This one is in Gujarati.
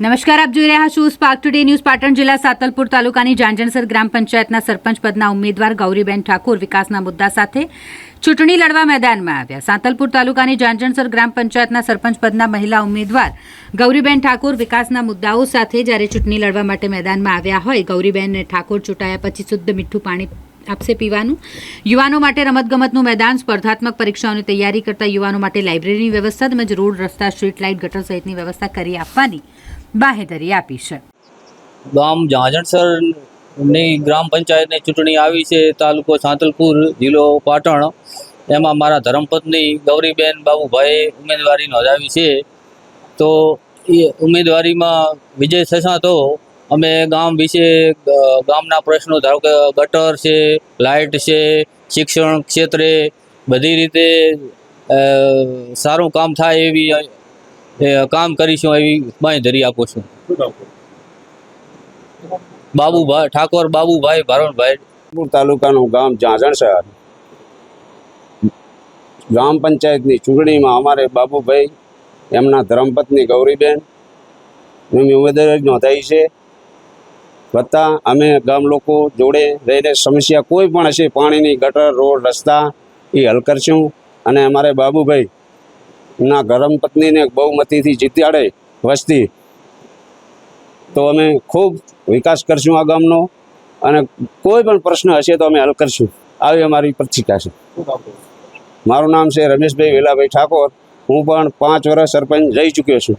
નમસ્કાર, આપ જોઈ રહ્યા છો સ્પાર્ક ટુડે ન્યૂઝ પાટણ જિલ્લા સાતલપુર તાલુકાની જાંજણસર ગ્રામ પંચાયતના સરપંચ પદના ઉમેદવાર ગૌરીબેન ઠાકોર વિકાસના મુદ્દા સાથે ચૂંટણી લડવા મેદાનમાં આવ્યા. સાતલપુર તાલુકાની જાંજણસર ગ્રામ પંચાયતના સરપંચ પદના મહિલા ઉમેદવાર ગૌરીબેન ઠાકોર વિકાસના મુદ્દાઓ સાથે જ્યારે ચૂંટણી લડવા માટે મેદાનમાં આવ્યા હોય, ગૌરીબેન ઠાકોર ચૂંટાયા પછી શુદ્ધ મીઠું પાણી આપશે પીવાનું. યુવાનો માટે રમતગમતનું મેદાન, સ્પર્ધાત્મક પરીક્ષાઓની તૈયારી કરતા યુવાનો માટે લાઇબ્રેરીની વ્યવસ્થા તેમજ રોડ, રસ્તા, સ્ટ્રીટ લાઇટ, ગટર સહિતની વ્યવસ્થા કરી આપવાની બાહેધરી આપી છે. ગામ ઝાંઝણસરની ગ્રામ પંચાયતની ચૂંટણી આવી છે, તાલુકો સાંતલપુર, જિલ્લો પાટણ, એમાં મારા ધર્મપત્ની ગૌરીબેન બાબુભાઈએ ઉમેદવારી નોંધાવી છે. તો એ ઉમેદવારીમાં વિજય થશા તો અમે ગામ વિશે ગામના પ્રશ્નો, ધારો કે ગટર છે, લાઇટ છે, શિક્ષણ ક્ષેત્રે બધી રીતે સારું કામ થાય એવી કામ કરીશું એવી બાંયધરી આપું છું. બાબુભાઈ ઠાકોર બાબુભાઈ ભરણભાઈ તાલુકાનું ગામ ઝાંઝણસર ગ્રામ પંચાયતની ચૂંટણીમાં અમારે બાબુભાઈ, એમના ધર્મપત્ની ગૌરીબેન, એમની ઉમેદવારી નોંધાઈ છે. વત્તા અમે ગામ લોકો જોડે રહીને સમસ્યા કોઈ પણ હશે, પાણીની ગટર, રોડ, રસ્તા એ હલ કરશું. અને અમારે બાબુભાઈ ના ધર્મપત્નીને બહુમતીથી જીત્યાડે વસ્તી. તો અમે ખૂબ વિકાસ કરશું આ ગામનો. અને કોઈ પણ પ્રશ્ન હશે તો અમે હલ કરશું. આવી અમારી પ્રતિકા છે. મારું નામ છે રમેશભાઈ વેલાભાઈ ઠાકોર. હું પણ પાંચ વર્ષ સરપંચ જઈ ચૂક્યો છું.